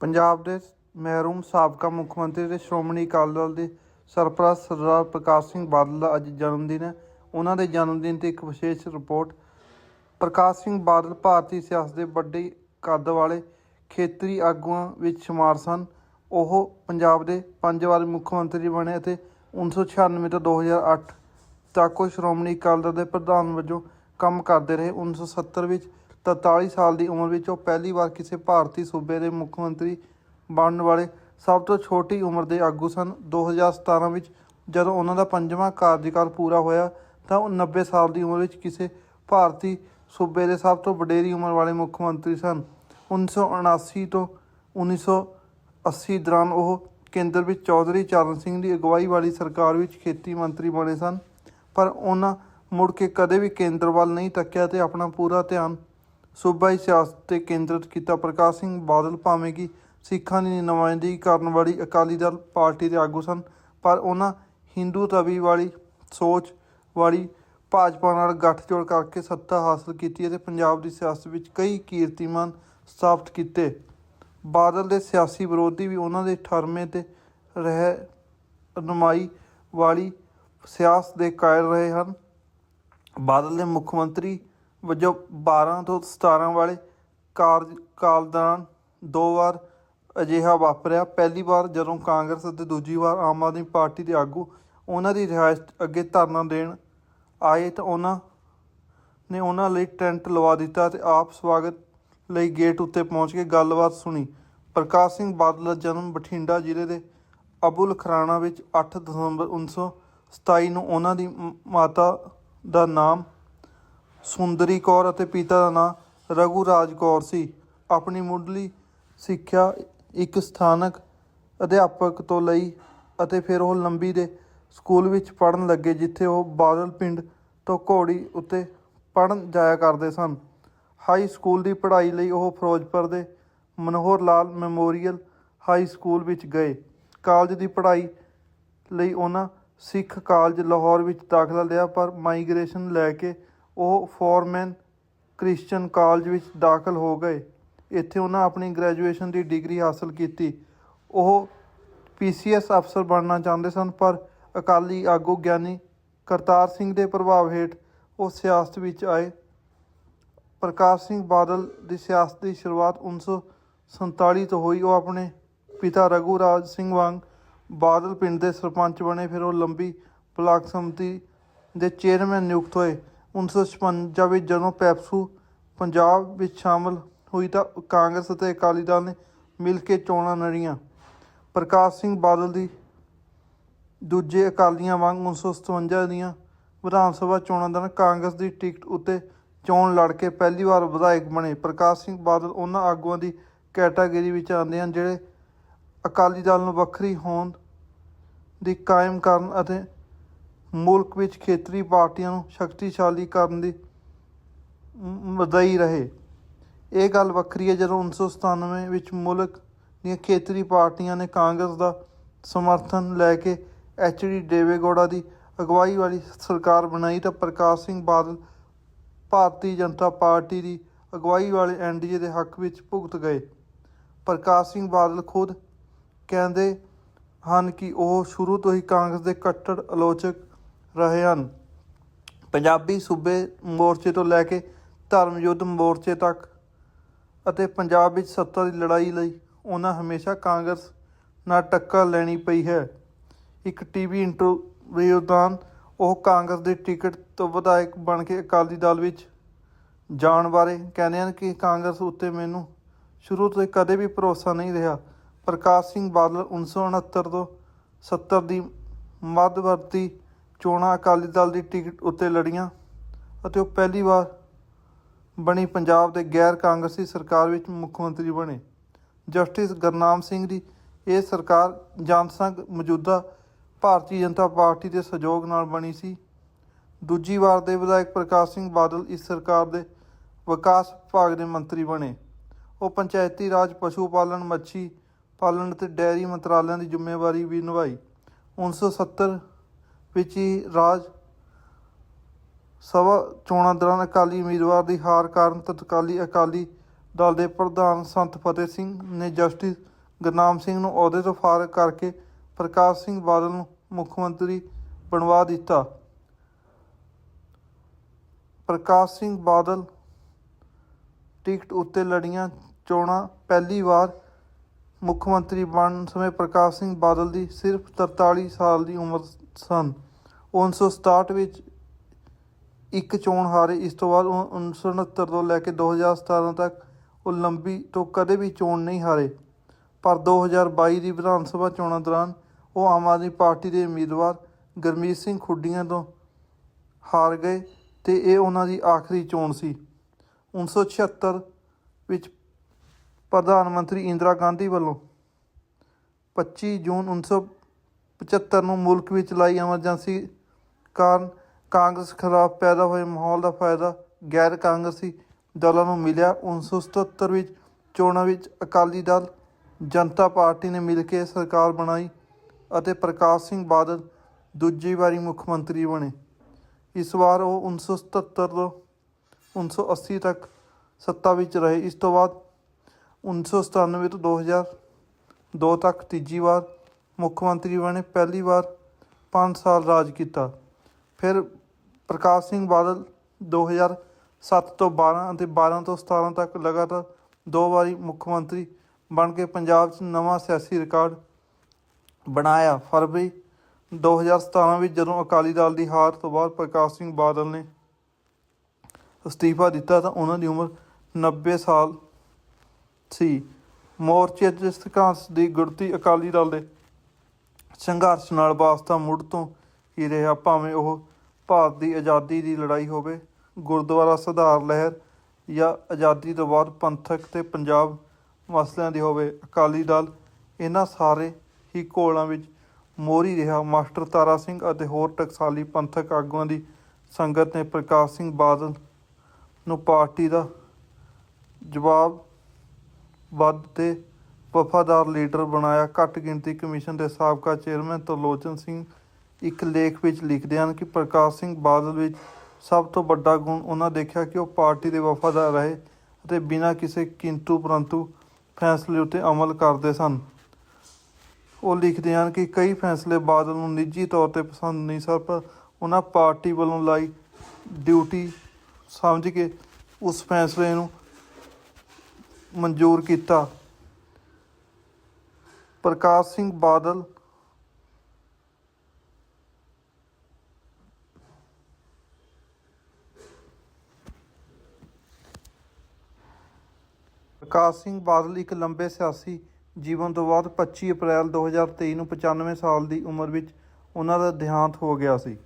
ਪੰਜਾਬ ਦੇ ਮਹਿਰੂਮ ਸਾਬਕਾ ਮੁੱਖ ਮੰਤਰੀ ਤੇ ਸ਼੍ਰੋਮਣੀ ਅਕਾਲੀ ਦਲ ਦੇ ਸਰਪ੍ਰਸਤ ਸਰਦਾਰ ਪ੍ਰਕਾਸ਼ ਸਿੰਘ ਬਾਦਲ ਦਾ ਅੱਜ ਜਨਮ ਦਿਨ ਹੈ। ਉਹਨਾਂ ਦੇ ਜਨਮ ਦਿਨ ਤੇ ਇੱਕ ਵਿਸ਼ੇਸ਼ ਰਿਪੋਰਟ ਪ੍ਰਕਾਸ਼ ਸਿੰਘ ਬਾਦਲ ਭਾਰਤੀ ਸਿਆਸਤ ਦੇ ਵੱਡੇ ਕੱਦ ਵਾਲੇ ਖੇਤਰੀ ਆਗੂਆਂ ਵਿੱਚ ਸ਼ੁਮਾਰ ਸਨ। ਉਹ ਪੰਜਾਬ ਦੇ ਪੰਜ ਵਾਰ ਮੁੱਖ ਮੰਤਰੀ ਬਣੇ ਅਤੇ 1996 ਤੋਂ 2008 ਤੱਕ ਉਹ ਸ਼੍ਰੋਮਣੀ ਅਕਾਲੀ ਦਲ ਦੇ ਪ੍ਰਧਾਨ ਵਜੋਂ ਕੰਮ ਕਰਦੇ ਰਹੇ। 1970 ਵਿੱਚ 43 ਸਾਲ ਦੀ ਉਮਰ ਵਿੱਚ ਉਹ ਪਹਿਲੀ ਵਾਰ ਕਿਸੇ ਭਾਰਤੀ ਸੂਬੇ ਦੇ ਮੁੱਖ ਮੰਤਰੀ ਬਣਨ ਵਾਲੇ ਸਭ ਤੋਂ ਛੋਟੀ ਉਮਰ ਦੇ ਆਗੂ ਸਨ। 2017 ਵਿੱਚ ਜਦੋਂ ਉਹਨਾਂ ਦਾ ਪੰਜਵਾਂ ਕਾਰਜਕਾਲ ਪੂਰਾ ਹੋਇਆ, ਤਾਂ ਉਹ 90 ਸਾਲ ਦੀ ਉਮਰ ਵਿੱਚ ਕਿਸੇ ਭਾਰਤੀ ਸੂਬੇ ਦੇ ਸਭ ਤੋਂ ਵਡੇਰੀ ਉਮਰ ਵਾਲੇ ਮੁੱਖ ਮੰਤਰੀ ਸਨ। 1979 ਤੋਂ 1980 ਦੌਰਾਨ ਉਹ ਕੇਂਦਰ ਵਿੱਚ ਚੌਧਰੀ ਚਰਨ ਸਿੰਘ ਦੀ ਅਗਵਾਈ ਵਾਲੀ ਸਰਕਾਰ ਵਿੱਚ ਖੇਤੀ ਮੰਤਰੀ ਬਣੇ ਸਨ। ਪਰ ਉਹਨਾਂ ਮੁੜ ਕੇ ਕਦੇ ਵੀ ਕੇਂਦਰ ਵੱਲ ਨਹੀਂ ਤੱਕਿਆ ਤੇ ਆਪਣਾ ਪੂਰਾ ਧਿਆਨ ਸੂਬਾਈ ਸਿਆਸਤ ਤੇ ਕੇਂਦਰਿਤ ਕੀਤਾ। ਪ੍ਰਕਾਸ਼ ਸਿੰਘ ਬਾਦਲ ਭਾਵੇਂ ਕਿ ਸਿੱਖਾਂ ਦੀ ਨੁਮਾਇੰਦਗੀ ਕਰਨ ਵਾਲੀ ਅਕਾਲੀ ਦਲ ਪਾਰਟੀ ਦੇ ਆਗੂ ਸਨ, ਪਰ ਉਹਨਾਂ ਹਿੰਦੂ ਤਵੀ ਵਾਲੀ ਸੋਚ ਵਾਲੀ ਭਾਜਪਾ ਨਾਲ ਗੱਠਜੋੜ ਕਰਕੇ ਸੱਤਾ ਹਾਸਲ ਕੀਤੀ ਅਤੇ ਪੰਜਾਬ ਦੀ ਸਿਆਸਤ ਵਿੱਚ ਕਈ ਕੀਰਤੀਮਾਨ ਸਥਾਪਿਤ ਕੀਤੇ। ਬਾਦਲ ਦੇ ਸਿਆਸੀ ਵਿਰੋਧੀ ਵੀ ਉਹਨਾਂ ਦੇ ਠਰਮੇ ਤੇ ਰਹਿ ਰਨਮਾਈ ਵਾਲੀ ਸਿਆਸਤ ਦੇ ਕਾਇਲ ਰਹੇ ਹਨ। ਬਾਦਲ ਨੇ ਮੁੱਖ ਮੰਤਰੀ ਵਜੋਂ 12 ਤੋਂ 17 ਵਾਲੇ ਕਾਰਜ ਕਾਲ ਦੌਰਾਨ ਦੋ ਵਾਰ ਅਜਿਹਾ ਵਾਪਰਿਆ। ਪਹਿਲੀ ਵਾਰ ਜਦੋਂ ਕਾਂਗਰਸ ਅਤੇ ਦੂਜੀ ਵਾਰ ਆਮ ਆਦਮੀ ਪਾਰਟੀ ਦੇ ਆਗੂ ਉਹਨਾਂ ਦੀ ਰਿਹਾਇਸ਼ ਅੱਗੇ ਧਰਨਾ ਦੇਣ ਆਏ ਤਾਂ ਉਹਨਾਂ ਨੇ ਉਹਨਾਂ ਲਈ ਟੈਂਟ ਲਵਾ ਦਿੱਤਾ ਤੇ ਆਪ ਸਵਾਗਤ ਲਈ ਗੇਟ ਉੱਤੇ ਪਹੁੰਚ ਕੇ ਗੱਲਬਾਤ ਸੁਣੀ। ਪ੍ਰਕਾਸ਼ ਸਿੰਘ ਬਾਦਲ ਦਾ ਜਨਮ ਬਠਿੰਡਾ ਜ਼ਿਲ੍ਹੇ ਦੇ ਅਬੁਲ ਖਰਾਣਾ ਵਿੱਚ 8 ਦਸੰਬਰ 1927 ਨੂੰ ਉਹਨਾਂ ਦੀ ਮਾਤਾ ਦਾ ਨਾਮ ਸੁੰਦਰੀ ਕੌਰ ਅਤੇ ਪਿਤਾ ਦਾ ਨਾਂ ਰਘੂਰਾਜ ਕੌਰ ਸੀ। ਆਪਣੀ ਮੁੱਢਲੀ ਸਿੱਖਿਆ ਇੱਕ ਸਥਾਨਕ ਅਧਿਆਪਕ ਤੋਂ ਲਈ ਅਤੇ ਫਿਰ ਉਹ ਲੰਬੀ ਦੇ ਸਕੂਲ ਵਿੱਚ ਪੜ੍ਹਨ ਲੱਗੇ, ਜਿੱਥੇ ਉਹ ਬਾਦਲ ਪਿੰਡ ਤੋਂ ਘੋੜੀ ਉੱਤੇ ਪੜ੍ਹਨ ਜਾਇਆ ਕਰਦੇ ਸਨ। ਹਾਈ ਸਕੂਲ ਦੀ ਪੜ੍ਹਾਈ ਲਈ ਉਹ ਫਿਰੋਜ਼ਪੁਰ ਦੇ Manohar Lal memorial high school ਵਿੱਚ ਗਏ। ਕਾਲਜ ਦੀ ਪੜ੍ਹਾਈ ਲਈ ਉਹਨਾਂ ਸਿੱਖ ਕਾਲਜ ਲਾਹੌਰ ਵਿੱਚ ਦਾਖਲਾ ਲਿਆ, ਪਰ ਮਾਈਗ੍ਰੇਸ਼ਨ ਲੈ ਕੇ ਉਹ ਫੋਰਮੈਨ ਕ੍ਰਿਸਚੀਅਨ ਕਾਲਜ ਵਿੱਚ ਦਾਖਲ ਹੋ ਗਏ। ਇੱਥੇ ਉਹਨਾਂ ਆਪਣੀ ਗ੍ਰੈਜੂਏਸ਼ਨ ਦੀ ਡਿਗਰੀ ਹਾਸਲ ਕੀਤੀ। ਉਹ ਪੀਸੀਐਸ ਅਫਸਰ ਬਣਨਾ ਚਾਹੁੰਦੇ ਸਨ, ਪਰ ਅਕਾਲੀ ਆਗੂ ਗਿਆਨੀ ਕਰਤਾਰ ਸਿੰਘ ਦੇ ਪ੍ਰਭਾਵ ਹੇਠ ਉਹ ਸਿਆਸਤ ਵਿੱਚ ਆਏ। ਪ੍ਰਕਾਸ਼ ਸਿੰਘ ਬਾਦਲ ਦੀ ਸਿਆਸਤ ਦੀ ਸ਼ੁਰੂਆਤ 1947 ਤੋਂ ਹੋਈ। ਉਹ ਆਪਣੇ ਪਿਤਾ ਰਘੂ ਰਾਜ ਸਿੰਘ ਵਾਂਗ ਬਾਦਲ ਪਿੰਡ ਦੇ ਸਰਪੰਚ ਬਣੇ। ਫਿਰ ਉਹ ਲੰਬੀ ਬਲਾਕ ਸੰਮਤੀ ਦੇ ਚੇਅਰਮੈਨ ਨਿਯੁਕਤ ਹੋਏ। 1956 ਵਿੱਚ ਜਦੋਂ ਪੈਪਸੂ ਪੰਜਾਬ ਵਿੱਚ ਸ਼ਾਮਲ ਹੋਈ ਤਾਂ ਕਾਂਗਰਸ ਅਤੇ ਅਕਾਲੀ ਦਲ ਨੇ ਮਿਲ ਕੇ ਚੋਣਾਂ ਲੜੀਆਂ। ਪ੍ਰਕਾਸ਼ ਸਿੰਘ ਬਾਦਲ ਦੀ ਦੂਜੇ ਅਕਾਲੀਆਂ ਵਾਂਗ 1957 ਦੀਆਂ ਵਿਧਾਨ ਸਭਾ ਚੋਣਾਂ ਦੌਰਾਨ ਕਾਂਗਰਸ ਦੀ ਟਿਕਟ ਉੱਤੇ ਚੋਣ ਲੜ ਕੇ ਪਹਿਲੀ ਵਾਰ ਵਿਧਾਇਕ ਬਣੇ। ਪ੍ਰਕਾਸ਼ ਸਿੰਘ ਬਾਦਲ ਉਹਨਾਂ ਆਗੂਆਂ ਦੀ ਕੈਟਾਗਰੀ ਵਿੱਚ ਆਉਂਦੇ ਹਨ, ਜਿਹੜੇ ਅਕਾਲੀ ਦਲ ਨੂੰ ਵੱਖਰੀ ਹੋਂਦ ਦੀ ਕਾਇਮ ਕਰਨ ਅਤੇ ਮੁਲਕ ਵਿੱਚ ਖੇਤਰੀ ਪਾਰਟੀਆਂ ਨੂੰ ਸ਼ਕਤੀਸ਼ਾਲੀ ਕਰਨ ਦੀ ਮ- ਵਧਾਈ ਰਹੇ। ਇਹ ਗੱਲ ਵੱਖਰੀ ਹੈ ਜਦੋਂ 1997 ਵਿੱਚ ਮੁਲਕ ਦੀਆਂ ਖੇਤਰੀ ਪਾਰਟੀਆਂ ਨੇ ਕਾਂਗਰਸ ਦਾ ਸਮਰਥਨ ਲੈ ਕੇ ਐਚਡੀ ਦੇਵੇਗੌੜਾ ਦੀ ਅਗਵਾਈ ਵਾਲੀ ਸਰਕਾਰ ਬਣਾਈ ਤਾਂ ਪ੍ਰਕਾਸ਼ ਸਿੰਘ ਬਾਦਲ ਭਾਰਤੀ ਜਨਤਾ ਪਾਰਟੀ ਦੀ ਅਗਵਾਈ ਵਾਲੇ ਐਨਡੀਏ ਦੇ ਹੱਕ ਵਿੱਚ ਭੁਗਤ ਗਏ। ਪ੍ਰਕਾਸ਼ ਸਿੰਘ ਬਾਦਲ ਖੁਦ ਕਹਿੰਦੇ ਹਨ ਕਿ ਉਹ ਸ਼ੁਰੂ ਤੋਂ ਹੀ ਕਾਂਗਰਸ ਦੇ ਕੱਟੜ ਆਲੋਚਕ ਰਹੇ ਹਨ। ਪੰਜਾਬੀ ਸੂਬੇ ਮੋਰਚੇ ਤੋਂ ਲੈ ਕੇ ਧਰਮ ਯੁੱਧ ਮੋਰਚੇ ਤੱਕ ਅਤੇ ਪੰਜਾਬ ਵਿੱਚ ਸੱਤਾ ਦੀ ਲੜਾਈ ਲਈ ਉਹਨਾਂ ਹਮੇਸ਼ਾ ਕਾਂਗਰਸ ਨਾਲ ਟੱਕਰ ਲੈਣੀ ਪਈ ਹੈ। ਇੱਕ ਟੀਵੀ ਇੰਟਰਵਿਊ ਦੌਰਾਨ ਉਹ ਕਾਂਗਰਸ ਦੀ ਟਿਕਟ ਤੋਂ ਵਿਧਾਇਕ ਬਣ ਕੇ ਅਕਾਲੀ ਦਲ ਵਿੱਚ ਜਾਣ ਬਾਰੇ ਕਹਿੰਦੇ ਹਨ ਕਿ ਕਾਂਗਰਸ ਉੱਤੇ ਮੈਨੂੰ ਸ਼ੁਰੂ ਤੋਂ ਹੀ ਕਦੇ ਵੀ ਭਰੋਸਾ ਨਹੀਂ ਰਿਹਾ। ਪ੍ਰਕਾਸ਼ ਸਿੰਘ ਬਾਦਲ 1969 ਤੋਂ 70 ਦੀ ਮੱਧਵਰਤੀ ਚੋਣਾਂ ਅਕਾਲੀ ਦਲ ਦੀ ਟਿਕਟ ਉੱਤੇ ਲੜੀਆਂ ਅਤੇ ਉਹ ਪਹਿਲੀ ਵਾਰ ਬਣੀ ਪੰਜਾਬ ਦੇ ਗੈਰ ਕਾਂਗਰਸੀ ਸਰਕਾਰ ਵਿੱਚ ਮੁੱਖ ਮੰਤਰੀ ਬਣੇ। ਜਸਟਿਸ ਗੁਰਨਾਮ ਸਿੰਘ ਦੀ ਇਹ ਸਰਕਾਰ ਜਨਸੰਘ ਮੌਜੂਦਾ ਭਾਰਤੀ ਜਨਤਾ ਪਾਰਟੀ ਦੇ ਸਹਿਯੋਗ ਨਾਲ ਬਣੀ ਸੀ। ਦੂਜੀ ਵਾਰ ਦੇ ਵਿਧਾਇਕ ਪ੍ਰਕਾਸ਼ ਸਿੰਘ ਬਾਦਲ ਇਸ ਸਰਕਾਰ ਦੇ ਵਿਕਾਸ ਵਿਭਾਗ ਦੇ ਮੰਤਰੀ ਬਣੇ। ਉਹ ਪੰਚਾਇਤੀ ਰਾਜ, ਪਸ਼ੂ ਪਾਲਣ, ਮੱਛੀ ਪਾਲਣ ਅਤੇ ਡੈਰੀ ਮੰਤਰਾਲਿਆਂ ਦੀ ਜ਼ਿੰਮੇਵਾਰੀ ਵੀ ਨਿਭਾਈ। 1970 ਵਿੱਚ ਹੀ ਰਾਜ ਸਭਾ ਚੋਣਾਂ ਦੌਰਾਨ ਅਕਾਲੀ ਉਮੀਦਵਾਰ ਦੀ ਹਾਰ ਕਾਰਨ ਤਤਕਾਲੀ ਅਕਾਲੀ ਦਲ ਦੇ ਪ੍ਰਧਾਨ ਸੰਤ ਫਤਿਹ ਸਿੰਘ ਨੇ ਜਸਟਿਸ ਗੁਰਨਾਮ ਸਿੰਘ ਨੂੰ ਅਹੁਦੇ ਤੋਂ ਫਾਰਗ ਕਰਕੇ ਪ੍ਰਕਾਸ਼ ਸਿੰਘ ਬਾਦਲ ਨੂੰ ਮੁੱਖ ਮੰਤਰੀ ਬਣਵਾ ਦਿੱਤਾ। ਪ੍ਰਕਾਸ਼ ਸਿੰਘ ਬਾਦਲ ਟਿਕਟ ਉੱਤੇ ਲੜੀਆਂ ਚੋਣਾਂ ਪਹਿਲੀ ਵਾਰ ਮੁੱਖ ਮੰਤਰੀ ਬਣਨ ਸਮੇਂ ਪ੍ਰਕਾਸ਼ ਸਿੰਘ ਬਾਦਲ ਦੀ ਸਿਰਫ 43 ਸਾਲ ਦੀ ਉਮਰ ਸਨ। 1967 ਵਿੱਚ ਇੱਕ ਚੋਣ ਹਾਰੇ, ਇਸ ਤੋਂ ਬਾਅਦ ਉਹ 1969 ਤੋਂ ਲੈ ਕੇ 2017 ਤੱਕ ਉਹ ਲੰਬੀ ਤੋਂ ਕਦੇ ਵੀ ਚੋਣ ਨਹੀਂ ਹਾਰੇ। ਪਰ 2022 ਦੀ ਵਿਧਾਨ ਸਭਾ ਚੋਣਾਂ ਦੌਰਾਨ ਉਹ ਆਮ ਆਦਮੀ ਪਾਰਟੀ ਦੇ ਉਮੀਦਵਾਰ ਗੁਰਮੀਤ ਸਿੰਘ ਖੁੱਡੀਆਂ ਤੋਂ ਹਾਰ ਗਏ ਤੇ ਇਹ ਉਹਨਾਂ ਦੀ ਆਖਰੀ ਚੋਣ ਸੀ। 1976 ਵਿੱਚ ਪ੍ਰਧਾਨ ਮੰਤਰੀ ਇੰਦਰਾ ਗਾਂਧੀ ਵੱਲੋਂ 25 ਜੂਨ 1975 ਨੂੰ ਮੁਲਕ ਵਿੱਚ ਲਾਈ ਐਮਰਜੈਂਸੀ ਕਾਰਨ ਕਾਂਗਰਸ ਖਿਲਾਫ ਪੈਦਾ ਹੋਏ ਮਾਹੌਲ ਦਾ ਫਾਇਦਾ ਗੈਰ ਕਾਂਗਰਸੀ ਦਲਾਂ ਨੂੰ ਮਿਲਿਆ। 1977 ਵਿੱਚ, ਚੋਣਾਂ ਵਿੱਚ ਅਕਾਲੀ ਦਲ, ਜਨਤਾ ਪਾਰਟੀ ਨੇ ਮਿਲ ਕੇ ਸਰਕਾਰ ਬਣਾਈ ਅਤੇ ਪ੍ਰਕਾਸ਼ ਸਿੰਘ ਬਾਦਲ ਦੂਜੀ ਵਾਰੀ ਮੁੱਖ ਮੰਤਰੀ ਬਣੇ। ਇਸ ਵਾਰ ਉਹ 1977 ਤੋਂ 1980 ਤੱਕ ਸੱਤਾ ਵਿੱਚ ਰਹੇ। ਇਸ ਤੋਂ ਬਾਅਦ 1997 ਤੋਂ 2002 ਤੱਕ ਤੀਜੀ ਵਾਰ ਮੁੱਖ ਮੰਤਰੀ ਬਣੇ। ਪਹਿਲੀ ਵਾਰ 5 ਸਾਲ ਰਾਜ ਕੀਤਾ। ਫਿਰ ਪ੍ਰਕਾਸ਼ ਸਿੰਘ ਬਾਦਲ 2007 ਤੋਂ 12 ਅਤੇ 12 ਤੋਂ 17 ਤੱਕ ਲਗਾਤਾਰ ਦੋ ਵਾਰੀ ਮੁੱਖ ਮੰਤਰੀ ਬਣ ਕੇ ਪੰਜਾਬ 'ਚ ਨਵਾਂ ਸਿਆਸੀ ਰਿਕਾਰਡ ਬਣਾਇਆ। ਫਰਵਰੀ 2017 ਵਿੱਚ ਜਦੋਂ ਅਕਾਲੀ ਦਲ ਦੀ ਹਾਰ ਤੋਂ ਬਾਅਦ ਪ੍ਰਕਾਸ਼ ਸਿੰਘ ਬਾਦਲ ਨੇ ਅਸਤੀਫਾ ਦਿੱਤਾ ਤਾਂ ਉਹਨਾਂ ਦੀ ਉਮਰ 90 ਸਾਲ ਸੀ। ਮੋਰਚੇ ਦੇ ਸੰਘਰਸ਼ ਦੀ ਗੁੜਤੀ ਅਕਾਲੀ ਦਲ ਦੇ ਸੰਘਰਸ਼ ਨਾਲ ਵਾਸਤਾ ਮੁੜ ਤੋਂ ਹੀ ਰਿਹਾ ਭਾਵੇਂ ਉਹ ਭਾਰਤ ਦੀ ਆਜ਼ਾਦੀ ਦੀ ਲੜਾਈ ਹੋਵੇ, ਗੁਰਦੁਆਰਾ ਸੁਧਾਰ ਲਹਿਰ ਜਾਂ ਆਜ਼ਾਦੀ ਤੋਂ ਬਾਅਦ ਪੰਥਕ ਤੇ ਪੰਜਾਬ ਮਸਲਿਆਂ ਦੀ ਹੋਵੇ, ਅਕਾਲੀ ਦਲ ਇਹਨਾਂ ਸਾਰੇ ਹੀ ਘੋਲਾਂ ਵਿੱਚ ਮੋਰੀ ਰਿਹਾ। ਮਾਸਟਰ ਤਾਰਾ ਸਿੰਘ ਅਤੇ ਹੋਰ ਟਕਸਾਲੀ ਪੰਥਕ ਆਗੂਆਂ ਦੀ ਸੰਗਤ ਨੇ ਪ੍ਰਕਾਸ਼ ਸਿੰਘ ਬਾਦਲ ਨੂੰ ਪਾਰਟੀ ਦਾ ਜਵਾਬ ਵੱਧ ਤੇ ਵਫਾਦਾਰ ਲੀਡਰ ਬਣਾਇਆ। ਘੱਟ ਗਿਣਤੀ ਕਮਿਸ਼ਨ ਦੇ ਸਾਬਕਾ ਚੇਅਰਮੈਨ ਤਰਲੋਚਨ ਸਿੰਘ ਇੱਕ ਲੇਖ ਵਿੱਚ ਲਿਖਦੇ ਹਨ ਕਿ ਪ੍ਰਕਾਸ਼ ਸਿੰਘ ਬਾਦਲ ਵਿੱਚ ਸਭ ਤੋਂ ਵੱਡਾ ਗੁਣ ਉਹਨਾਂ ਦੇਖਿਆ ਕਿ ਉਹ ਪਾਰਟੀ ਦੇ ਵਫਾਦਾਰ ਰਹੇ ਅਤੇ ਬਿਨਾਂ ਕਿਸੇ ਕਿੰਤੂ ਪਰੰਤੂ ਫੈਸਲੇ ਉੱਤੇ ਅਮਲ ਕਰਦੇ ਸਨ। ਉਹ ਲਿਖਦੇ ਹਨ ਕਿ ਕਈ ਫੈਸਲੇ ਬਾਦਲ ਨੂੰ ਨਿੱਜੀ ਤੌਰ ਤੇ ਪਸੰਦ ਨਹੀਂ ਸਨ, ਪਰ ਉਹਨਾਂ ਪਾਰਟੀ ਵੱਲੋਂ ਲਾਈ ਡਿਊਟੀ ਸਮਝ ਕੇ ਉਸ ਫੈਸਲੇ ਨੂੰ ਮਨਜ਼ੂਰ ਕੀਤਾ। ਪ੍ਰਕਾਸ਼ ਸਿੰਘ ਬਾਦਲ ਪ੍ਰਕਾਸ਼ ਸਿੰਘ ਬਾਦਲ ਇੱਕ ਲੰਬੇ ਸਿਆਸੀ ਜੀਵਨ ਤੋਂ ਬਾਅਦ 25 ਅਪ੍ਰੈਲ 2023 ਨੂੰ 95 ਸਾਲ ਦੀ ਉਮਰ ਵਿੱਚ ਉਹਨਾਂ ਦਾ ਦੇਹਾਂਤ ਹੋ ਗਿਆ ਸੀ।